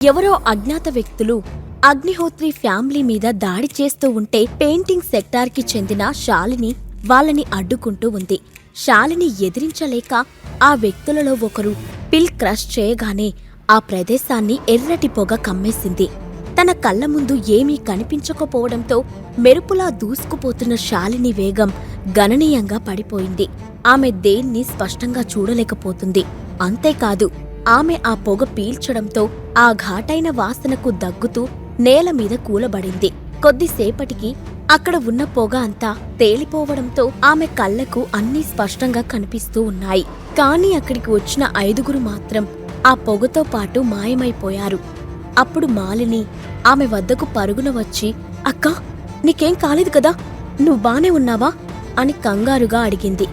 ఎవరో అజ్ఞాత వ్యక్తులు అగ్నిహోత్రి ఫ్యామిలీ మీద దాడి చేస్తూ ఉంటే పెయింటింగ్ సెక్టార్కి చెందిన శాలిని వాళ్ళని అడ్డుకుంటూ ఉంది. శాలిని ఎదిరించలేక ఆ వ్యక్తులలో ఒకరు పిల్ క్రష్ చేయగానే ఆ ప్రదేశాన్ని ఎర్రటి పొగ కమ్మేసింది. తన కళ్ళ ముందు ఏమీ కనిపించకపోవడంతో మెరుపులా దూసుకుపోతున్న శాలిని వేగం గణనీయంగా పడిపోయింది. ఆమె దేన్ని స్పష్టంగా చూడలేకపోతుంది. అంతేకాదు ఆమె ఆ పొగ పీల్చడంతో ఆ ఘాటైన వాసనకు దగ్గుతూ నేల మీద కూలబడింది. కొద్దిసేపటికి అక్కడ ఉన్న పొగ అంతా తేలిపోవడంతో ఆమె కళ్ళకు అన్నీ స్పష్టంగా కనిపిస్తూ ఉన్నాయి. కాని అక్కడికి వచ్చిన ఐదుగురు మాత్రం ఆ పొగతో పాటు మాయమైపోయారు. అప్పుడు మాలిని ఆమె వద్దకు పరుగున వచ్చి అక్కా నీకేం కాలేదు కదా? నువ్వు బానే ఉన్నావా? అని కంగారుగా అడిగింది.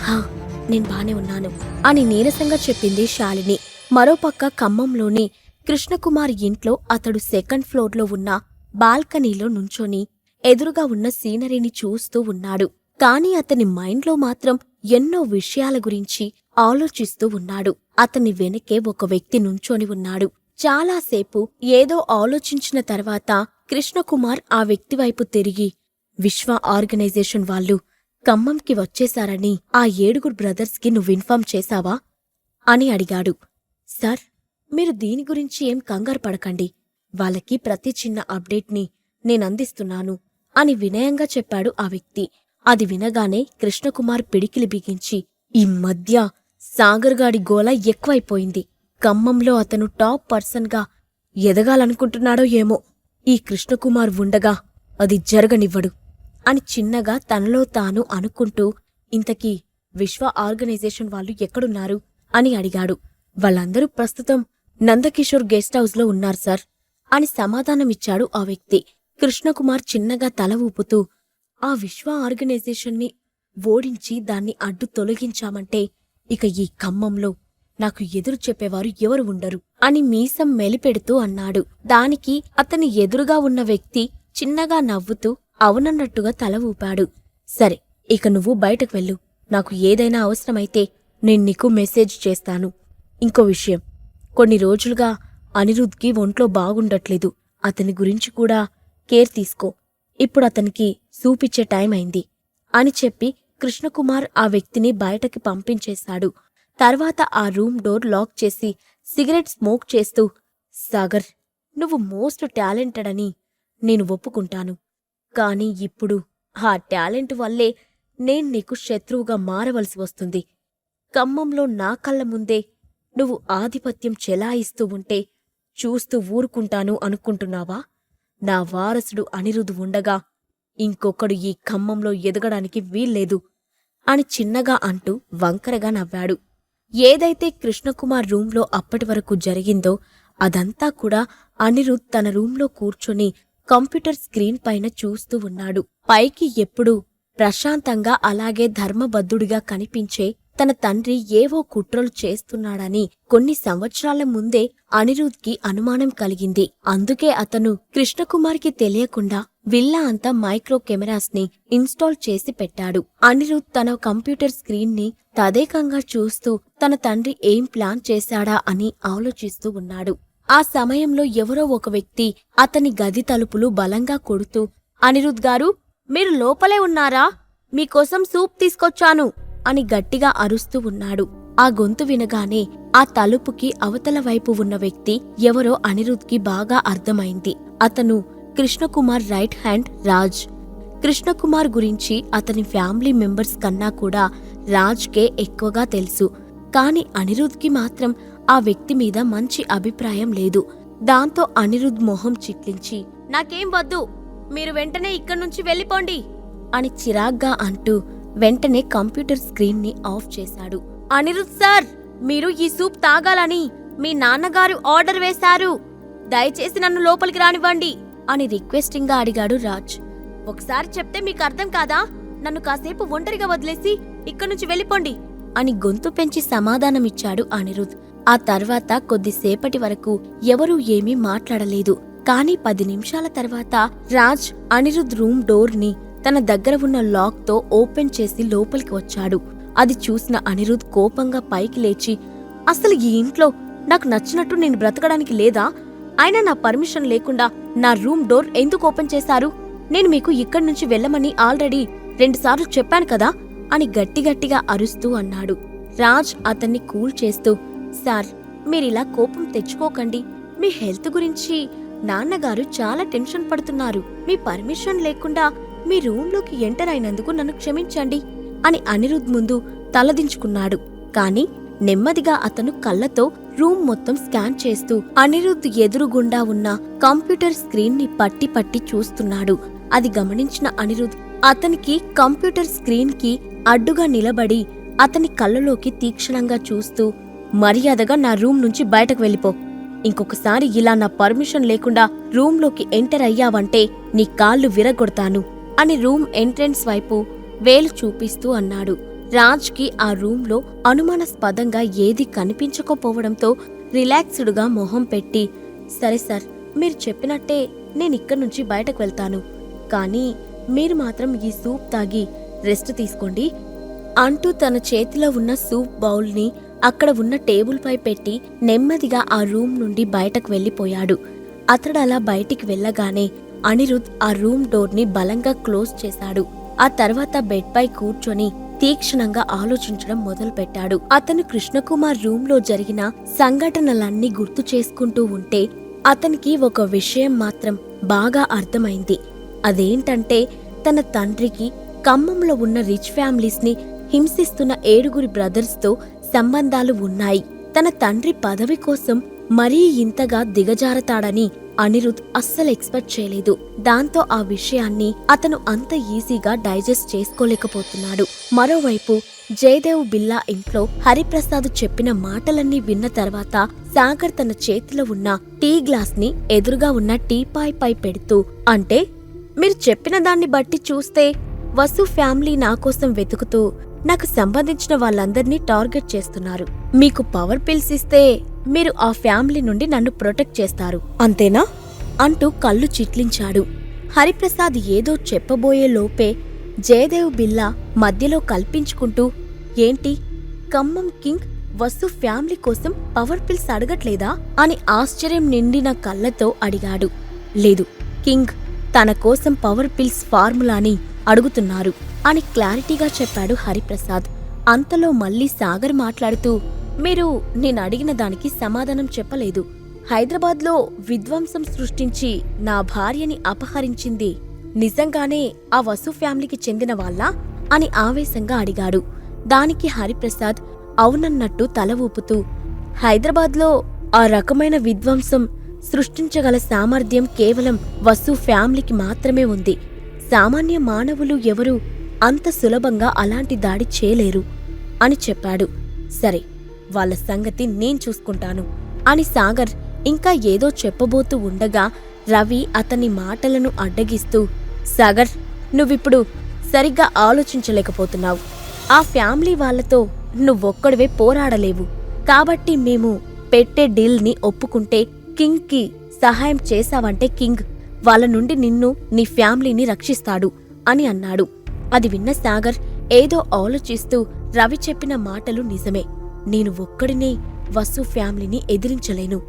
హా నేను బానే ఉన్నాను అని నీరసంగా చెప్పింది శాలిని. మరోపక్క ఖమ్మంలోని కృష్ణకుమార్ ఇంట్లో అతడు సెకండ్ ఫ్లోర్లో ఉన్న బాల్కనీలో నుంచొని ఎదురుగా ఉన్న సీనరీని చూస్తూ ఉన్నాడు. కాని అతని మైండ్లో మాత్రం ఎన్నో విషయాల గురించి ఆలోచిస్తూ ఉన్నాడు. అతని వెనకే ఒక వ్యక్తి నుంచొని ఉన్నాడు. చాలాసేపు ఏదో ఆలోచించిన తర్వాత కృష్ణకుమార్ ఆ వ్యక్తి వైపు తిరిగి విశ్వ ఆర్గనైజేషన్ వాళ్ళు ఖమ్మంకి వచ్చేశారని ఆ ఏడుగురు బ్రదర్స్కి నువ్వు ఇన్ఫార్మ్ చేశావా? అని అడిగాడు. సార్ మీరు దీని గురించి ఏం కంగారు పడకండి. వాళ్ళకి ప్రతి చిన్న అప్డేట్ని నేనందిస్తున్నాను అని వినయంగా చెప్పాడు ఆ వ్యక్తి. అది వినగానే కృష్ణకుమార్ పిడికిలి బిగించి ఈ మధ్య సాగర్గాడి గోల ఎక్కువైపోయింది. ఖమ్మంలో అతను టాప్ పర్సన్గా ఎదగాలనుకుంటున్నాడో ఏమో. ఈ కృష్ణకుమార్ ఉండగా అది జరగనివ్వడు. అని చిన్నగా తనలో తాను అనుకుంటూ ఇంతకీ విశ్వ ఆర్గనైజేషన్ వాళ్ళు ఎక్కడున్నారు? అని అడిగాడు. వాళ్ళందరూ ప్రస్తుతం నందకిషోర్ గెస్ట్ హౌస్లో ఉన్నారు సార్ అని సమాధానమిచ్చాడు ఆ వ్యక్తి. కృష్ణకుమార్ చిన్నగా తల ఊపుతూ ఆ విశ్వ ఆర్గనైజేషన్ని ఓడించి దాన్ని అడ్డు తొలగించామంటే ఇక ఈ ఖమ్మంలో నాకు ఎదురు చెప్పేవారు ఎవరు ఉండరు అని మీసం మెలిపెడుతూ అన్నాడు. దానికి అతని ఎదురుగా ఉన్న వ్యక్తి చిన్నగా నవ్వుతూ అవునన్నట్టుగా తల ఊపాడు. సరే ఇక నువ్వు బయటకు వెళ్ళు. నాకు ఏదైనా అవసరమైతే నేను నీకు మెసేజ్ చేస్తాను. ఇంకో విషయం. కొన్ని రోజులుగా అనిరుద్ధ్కి ఒంట్లో బాగుండట్లేదు. అతని గురించి కూడా కేర్ తీసుకో. ఇప్పుడు అతనికి సూపిచ్చే టైం అయింది. అని చెప్పి కృష్ణకుమార్ ఆ వ్యక్తిని బయటకి పంపించేశాడు. తర్వాత ఆ రూమ్ డోర్ లాక్ చేసి సిగరెట్ స్మోక్ చేస్తూ సాగర్ నువ్వు మోస్ట్ టాలెంటెడ్ అని నేను ఒప్పుకుంటాను. కానీ ఇప్పుడు ఆ టాలెంట్ వల్లే నేను నీకు శత్రువుగా మారవలసి వస్తుంది. ఖమ్మంలో నా కళ్ళ ముందే నువ్వు ఆధిపత్యం చెలాయిస్తూ ఉంటే చూస్తూ ఊరుకుంటాను అనుకుంటున్నావా? నా వారసుడు అనిరుధు ఉండగా ఇంకొకడు ఈ ఖమ్మంలో ఎదగడానికి వీల్లేదు అని చిన్నగా అంటూ వంకరగా నవ్వాడు. ఏదైతే కృష్ణకుమార్ రూంలో అప్పటి వరకు జరిగిందో అదంతా కూడా అనిరుద్ తన రూంలో కూర్చొని కంప్యూటర్ స్క్రీన్ పైన చూస్తూ ఉన్నాడు. పైకి ఎప్పుడూ ప్రశాంతంగా అలాగే ధర్మబద్ధుడిగా కనిపించే తన తండ్రి ఏవో కుట్రలు చేస్తున్నాడని కొన్ని సంవత్సరాల ముందే అనిరుద్ధ్కి అనుమానం కలిగింది. అందుకే అతను కృష్ణకుమార్కి తెలియకుండా విల్లా అంతా మైక్రో కెమెరాస్ని ఇన్స్టాల్ చేసి పెట్టాడు. అనిరుద్ తన కంప్యూటర్ స్క్రీన్ని తదేకంగా చూస్తూ తన తండ్రి ఏం ప్లాన్ చేశాడా అని ఆలోచిస్తూ ఉన్నాడు. ఆ సమయంలో ఎవరో ఒక వ్యక్తి అతని గది తలుపులు బలంగా కొడుతూ అనిరుద్ గారు మీరు లోపలే ఉన్నారా? మీకోసం సూప్ తీసుకొచ్చాను అని గట్టిగా అరుస్తూ ఉన్నాడు. ఆ గొంతు వినగానే ఆ తలుపుకి అవతల వైపు ఉన్న వ్యక్తి ఎవరో అనిరుద్ధ్కి బాగా అర్థమైంది. అతను కృష్ణకుమార్ రైట్ హ్యాండ్ రాజ్. కృష్ణకుమార్ గురించి అతని ఫ్యామిలీ మెంబర్స్ కన్నా కూడా రాజ్కే ఎక్కువగా తెలుసు. కాని అనిరుద్కి మాత్రం ఆ వ్యక్తి మీద మంచి అభిప్రాయం లేదు. దాంతో అనిరుద్ మొహం చిట్లించి నాకేం వద్దు మీరు వెంటనే ఇక్కడి నుంచి వెళ్ళిపోండి అని చిరాగ్గా అంటూ వెంటనే కంప్యూటర్ స్క్రీన్ని ఆఫ్ చేశాడు. అనిరుద్ సార్ మీరు ఈ సూప్ తాగాలని మీ నాన్నగారు ఆర్డర్ వేశారు. దయచేసి నన్ను లోపలికి రానివ్వండి అని రిక్వెస్టింగ్గా అడిగాడు రాజ్. ఒకసారి చెప్తే మీకు అర్థం కాదా? నన్ను కాసేపు ఒంటరిగా వదిలేసి ఇక్కడి నుంచి వెళ్ళిపోండి అని గొంతు పెంచి సమాధానమిచ్చాడు అనిరుద్. ఆ తర్వాత కొద్దిసేపటి వరకు ఎవరూ ఏమీ మాట్లాడలేదు. కానీ పది నిమిషాల తర్వాత రాజ్ అనిరుద్ రూమ్ డోర్ని తన దగ్గర ఉన్న లాక్తో ఓపెన్ చేసి లోపలికి వచ్చాడు. అది చూసిన అనిరుద్ కోపంగా పైకి లేచి అసలు ఈ ఇంట్లో నాకు నచ్చినట్టు నేను బ్రతకడానికి లేదా? అయినా నా పర్మిషన్ లేకుండా నా రూమ్ డోర్ ఎందుకు ఓపెన్ చేశారు? నేను మీకు ఇక్కడి నుంచి వెళ్ళమని ఆల్రెడీ రెండుసార్లు చెప్పాను కదా అని గట్టిగట్టిగా అరుస్తూ అన్నాడు. రాజ్ అతన్ని కూల్ చేస్తూ సార్ మీరిలా కోపం తెచ్చుకోకండి. మీ హెల్త్ గురించి నాన్నగారు చాలా టెన్షన్ పడుతున్నారు. మీ పర్మిషన్ లేకుండా మీ రూంలోకి ఎంటర్ అయినందుకు నన్ను క్షమించండి అని అనిరుద్ ముందు తలదించుకున్నాడు. కాని నెమ్మదిగా అతను కళ్ళతో రూమ్ మొత్తం స్కాన్ చేస్తూ అనిరుద్ ఎదురుగుండా ఉన్న కంప్యూటర్ స్క్రీన్ని పట్టి పట్టి చూస్తున్నాడు. అది గమనించిన అనిరుద్ అతనికి కంప్యూటర్ స్క్రీన్కి అడ్డుగా నిలబడి అతని కళ్ళలోకి తీక్షణంగా చూస్తూ మర్యాదగా నా రూమ్ నుంచి బయటకు వెళ్ళిపో. ఇంకొకసారి ఇలా నా పర్మిషన్ లేకుండా రూంలోకి ఎంటర్ అయ్యావంటే నీ కాళ్ళు విరగొడతాను అని రూమ్ ఎంట్రెన్స్ వైపు వేలు చూపిస్తూ అన్నాడు. రాజ్కి ఆ రూంలో అనుమానాస్పదంగా ఏది కనిపించకపోవడంతో రిలాక్స్డ్గా మొహం పెట్టి సరే సార్ మీరు చెప్పినట్టే నేనిక్కడి నుంచి బయటకు వెళ్తాను. కానీ మీరు మాత్రం ఈ సూప్ తాగి రెస్ట్ తీసుకోండి అంటూ తన చేతిలో ఉన్న సూప్ బౌల్ని అక్కడ ఉన్న టేబుల్పై పెట్టి నెమ్మదిగా ఆ రూమ్ నుండి బయటకు వెళ్ళిపోయాడు. అతడు అలా బయటికి వెళ్ళగానే అనిరుద్ ఆ రూమ్ డోర్ని బలంగా క్లోజ్ చేశాడు. ఆ తర్వాత బెడ్పై కూర్చొని తీక్షణంగా ఆలోచించడం మొదలుపెట్టాడు. అతను కృష్ణకుమార్ రూంలో జరిగిన సంఘటనలన్నీ గుర్తు చేసుకుంటూ ఉంటే అతనికి ఒక విషయం మాత్రం బాగా అర్థమైంది. అదేంటంటే తన తండ్రికి ఖమ్మంలో ఉన్న రిచ్ ఫ్యామిలీస్ని హింసిస్తున్న ఏడుగురి బ్రదర్స్తో సంబంధాలు ఉన్నాయి. తన తండ్రి పదవి కోసం మరీ ఇంతగా దిగజారతాడని అనిరుద్ అస్సలు ఎక్స్పెక్ట్ చేయలేదు. దాంతో ఆ విషయాన్ని అతను అంత ఈజీగా డైజెస్ట్ చేసుకోలేకపోతున్నాడు. మరోవైపు జయదేవ్ బిల్లా ఇంట్లో హరిప్రసాద్ చెప్పిన మాటలన్నీ విన్న తర్వాత సాగర్ తన చేతిలో ఉన్న టీ గ్లాస్ని ఎదురుగా ఉన్న టీపాయ్ పై పెడుతూ అంటే మీరు చెప్పిన దాన్ని బట్టి చూస్తే వసు ఫ్యామిలీ నా కోసం వెతుకుతూ నాకు సంబంధించిన వాళ్ళందర్నీ టార్గెట్ చేస్తున్నారు. మీకు పవర్ పిల్స్ ఇస్తే మీరు ఆ ఫ్యామిలీ నుండి నన్ను ప్రొటెక్ట్ చేస్తారు. అంతేనా? అంటూ కళ్ళు చిట్లించాడు. హరిప్రసాద్ ఏదో చెప్పబోయే లోపే జయదేవ్ బిల్లా మధ్యలో కల్పించుకుంటూ ఏంటి? ఖమ్మం కింగ్ వసు ఫ్యామిలీ కోసం పవర్ పిల్స్ అడగట్లేదా? అని ఆశ్చర్యం నిండిన కళ్ళతో అడిగాడు. లేదు కింగ్ తన కోసం పవర్ పిల్స్ ఫార్ములాని అడుగుతున్నారు. అని క్లారిటీగా చెప్పాడు హరిప్రసాద్. అంతలో మళ్ళీ సాగర్ మాట్లాడుతూ మీరు నేను అడిగిన దానికి సమాధానం చెప్పలేదు. హైదరాబాద్లో విధ్వంసం సృష్టించి నా భార్యని అపహరించింది. నిజంగానే ఆ వసు ఫ్యామిలీకి చెందిన వాళ్ళ? అని ఆవేశంగా అడిగాడు. దానికి హరిప్రసాద్ అవునన్నట్టు తల ఊపుతూ హైదరాబాద్లో ఆ రకమైన విధ్వంసం సృష్టించగల సామర్థ్యం కేవలం వసు ఫ్యామిలీకి మాత్రమే ఉంది. సామాన్య మానవులు ఎవరూ అంత సులభంగా అలాంటి దాడి చేయలేరు అని చెప్పాడు. సరే వాళ్ళ సంగతి నేను చూసుకుంటాను అని సాగర్ ఇంకా ఏదో చెప్పబోతూ ఉండగా రవి అతని మాటలను అడ్డగిస్తూ సాగర్ నువ్విప్పుడు సరిగ్గా ఆలోచించలేకపోతున్నావు. ఆ ఫ్యామిలీ వాళ్ళతో నువ్వొక్కడివే పోరాడలేవు. కాబట్టి మేము పెట్టే డీల్ని ఒప్పుకుంటే కింగ్కి సహాయం చేశావంటే కింగ్ వాళ్ళ నుండి నిన్ను నీ ఫ్యామిలీని రక్షిస్తాడు అని అన్నాడు. అది విన్న సాగర్ ఏదో ఆలోచిస్తూ రవి చెప్పిన మాటలు నిజమే. నేను ఒక్కడినే వసు ఫ్యామిలీని ఎదిరించలేను.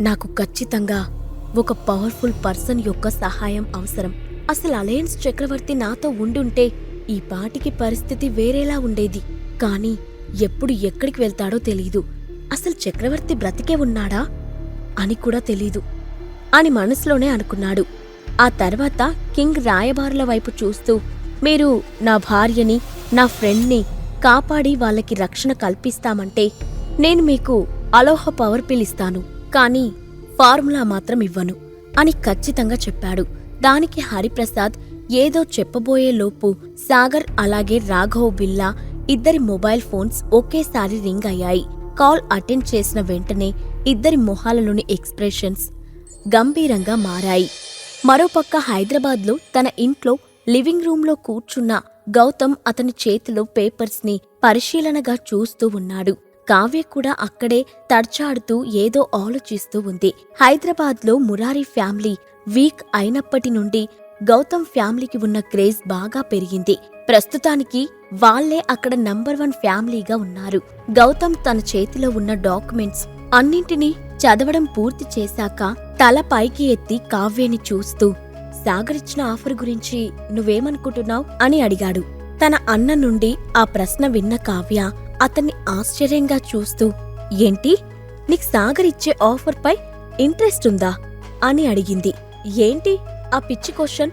నాకు ఖచ్చితంగా ఒక పవర్ఫుల్ పర్సన్ యొక్క సహాయం అవసరం. అసలు అలయన్స్ చక్రవర్తి నాతో ఉండుంటే ఈ పాటికి పరిస్థితి వేరేలా ఉండేది. కానీ ఎప్పుడు ఎక్కడికి వెళ్తాడో తెలీదు. అసలు చక్రవర్తి బ్రతికే ఉన్నాడా అని కూడా తెలీదు అని మనసులోనే అనుకున్నాడు. ఆ తర్వాత కింగ్ రాయబారుల వైపు చూస్తూ మీరు నా భార్యని నా ఫ్రెండ్ని కాపాడి వాళ్ళకి రక్షణ కల్పిస్తామంటే నేను మీకు అలోహ పవర్ పిల్ ఇస్తాను. కానీ ఫార్ములా మాత్రం ఇవ్వను అని ఖచ్చితంగా చెప్పాడు. దానికి హరిప్రసాద్ ఏదో చెప్పబోయే లోపు సాగర్ అలాగే రాఘవ్ బిల్లా ఇద్దరి మొబైల్ ఫోన్స్ ఒకేసారి రింగ్ అయ్యాయి. కాల్ అటెండ్ చేసిన వెంటనే ఇద్దరి మొహాలలోని ఎక్స్ప్రెషన్స్ గంభీరంగా మారాయి. మరోపక్క హైదరాబాద్లో తన ఇంట్లో లివింగ్ రూంలో కూర్చున్న గౌతమ్ అతని చేతిలో పేపర్స్ని పరిశీలనగా చూస్తూ ఉన్నాడు. కావ్య కూడా అక్కడే తడ్చాడుతూ ఏదో ఆలోచిస్తూ ఉంది. హైదరాబాద్లో మురారి ఫ్యామిలీ వీక్ అయినప్పటి నుండి గౌతమ్ ఫ్యామిలీకి ఉన్న క్రేజ్ బాగా పెరిగింది. ప్రస్తుతానికి వాళ్ళే అక్కడ నంబర్ వన్ ఫ్యామిలీగా ఉన్నారు. గౌతమ్ తన చేతిలో ఉన్న డాక్యుమెంట్స్ అన్నింటినీ చదవడం పూర్తి చేశాక తల పైకి ఎత్తి కావ్యని చూస్తూ సాగరిచ్చిన ఆఫర్ గురించి నువ్వేమనుకుంటున్నావు అని అడిగాడు. తన అన్న నుండి ఆ ప్రశ్న విన్న కావ్య అతన్ని ఆశ్చర్యంగా చూస్తూ ఏంటి? నీకు సాగర్ ఇచ్చే ఆఫర్పై ఇంట్రెస్ట్ ఉందా? అని అడిగింది. ఏంటి? ఆ పిచ్చి క్వశ్చన్.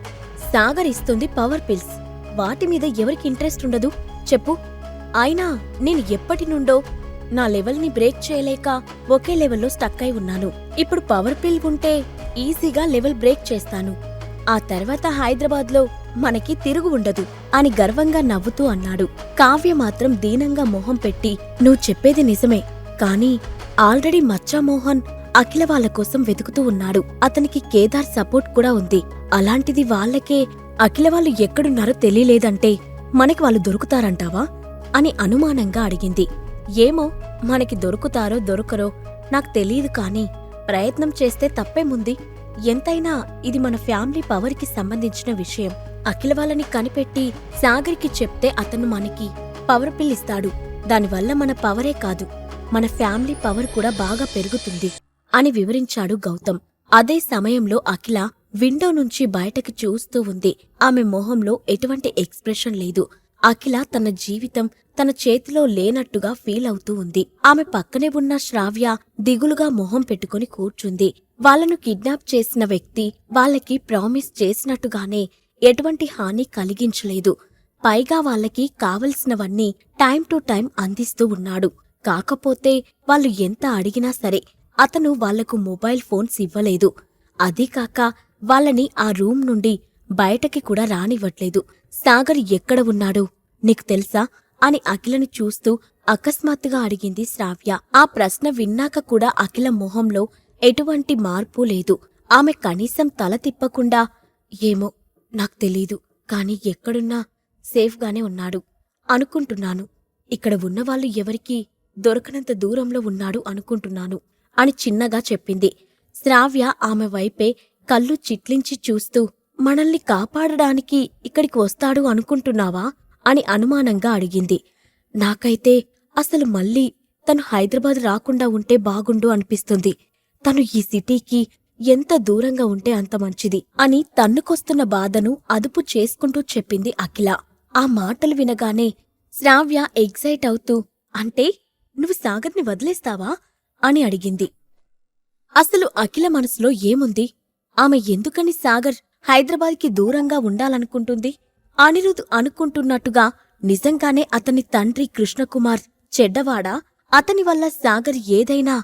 సాగర్ ఇస్తుంది పవర్ పిల్స్. వాటి మీద ఎవరికి ఇంట్రెస్ట్ ఉండదు? చెప్పు. అయినా నేను ఎప్పటి నుండో నా లెవెల్ని బ్రేక్ చేయలేక ఒకే లెవెల్లో స్టక్ అయి ఉన్నాను. ఇప్పుడు పవర్ పిల్ ఉంటే ఈజీగా లెవెల్ బ్రేక్ చేస్తాను. ఆ తర్వాత హైదరాబాద్లో మనకి తిరుగు ఉండదు అని గర్వంగా నవ్వుతూ అన్నాడు. కావ్య మాత్రం దీనంగా మొహం పెట్టి నువ్వు చెప్పేది నిజమే. కానీ ఆల్రెడీ మచ్చామోహన్ అఖిల వాళ్ళ కోసం వెతుకుతూ ఉన్నాడు. అతనికి కేదార్ సపోర్ట్ కూడా ఉంది. అలాంటిది వాళ్ళకే అఖిల వాళ్ళు ఎక్కడున్నారో తెలియలేదంటే మనకి వాళ్ళు దొరుకుతారంటావా? అని అనుమానంగా అడిగింది. ఏమో మనకి దొరుకుతారో దొరకరో నాకు తెలియదు కానీ ప్రయత్నం చేస్తే తప్పేముంది ఎంతైనా ఇది మన ఫ్యామిలీ పవర్కి సంబంధించిన విషయం. అఖిల వాళ్ళని కనిపెట్టి సాగర్కి చెప్తే అతను మనకి పవర్ పిల్ ఇస్తాడు. దానివల్ల మన పవరే కాదు. మన ఫ్యామిలీ పవర్ కూడా బాగా పెరుగుతుంది అని వివరించాడు గౌతమ్. అదే సమయంలో అఖిల విండో నుంచి బయటకు చూస్తూ ఉంది. ఆమె మొహంలో ఎటువంటి ఎక్స్ప్రెషన్ లేదు. అఖిల తన జీవితం తన చేతిలో లేనట్టుగా ఫీల్ అవుతూ ఉంది. ఆమె పక్కనే ఉన్న శ్రావ్య దిగులుగా మొహం పెట్టుకుని కూర్చుంది. వాళ్ళను కిడ్నాప్ చేసిన వ్యక్తి వాళ్ళకి ప్రామిస్ చేసినట్టుగానే ఎటువంటి హాని కలిగించలేదు. పైగా వాళ్ళకి కావలసినవన్నీ టైం టు టైం అందిస్తూ ఉన్నాడు. కాకపోతే వాళ్ళు ఎంత అడిగినా సరే అతను వాళ్ళకు మొబైల్ ఫోన్స్ ఇవ్వలేదు. అదీకాక వాళ్ళని ఆ రూమ్ నుండి బయటకి కూడా రానివ్వట్లేదు. సాగర్ ఎక్కడ ఉన్నాడు? నీకు తెలుసా? అని అఖిలను చూస్తూ అకస్మాత్తుగా అడిగింది శ్రావ్య. ఆ ప్రశ్న విన్నాక కూడా అఖిల మొహంలో ఎటువంటి మార్పు లేదు. ఆమె కనీసం తల తిప్పకుండా ఏమో నాకు తెలీదు కాని ఎక్కడున్నా సేఫ్గానే ఉన్నాడు అనుకుంటున్నాను. ఇక్కడ ఉన్నవాళ్ళు ఎవరికీ దొరకనంత దూరంలో ఉన్నాడు అనుకుంటున్నాను అని చిన్నగా చెప్పింది. శ్రావ్య ఆమె వైపే కళ్ళు చిట్లించి చూస్తూ మనల్ని కాపాడడానికి ఇక్కడికి వస్తాడు అనుకుంటున్నావా? అని అనుమానంగా అడిగింది. నాకైతే అసలు మళ్ళీ తను హైదరాబాద్ రాకుండా ఉంటే బాగుండు అనిపిస్తుంది. తను ఈ సిటీకి ఎంత దూరంగా ఉంటే అంత మంచిది అని తన్నుకొస్తున్న బాధను అదుపు చేసుకుంటూ చెప్పింది అఖిల. ఆ మాటలు వినగానే శ్రావ్య ఎగ్జైట్ అవుతూ అంటే నువ్వు సాగర్ని వదిలేస్తావా? అని అడిగింది. అసలు అఖిల మనసులో ఏముంది? ఆమె ఎందుకని సాగర్ హైదరాబాద్కి దూరంగా ఉండాలనుకుంటుంది? అనిరుద్ అనుకుంటున్నట్టుగా నిజంగానే అతని తండ్రి కృష్ణకుమార్ చెడ్డవాడా? అతని వల్ల సాగర్ ఏదైనా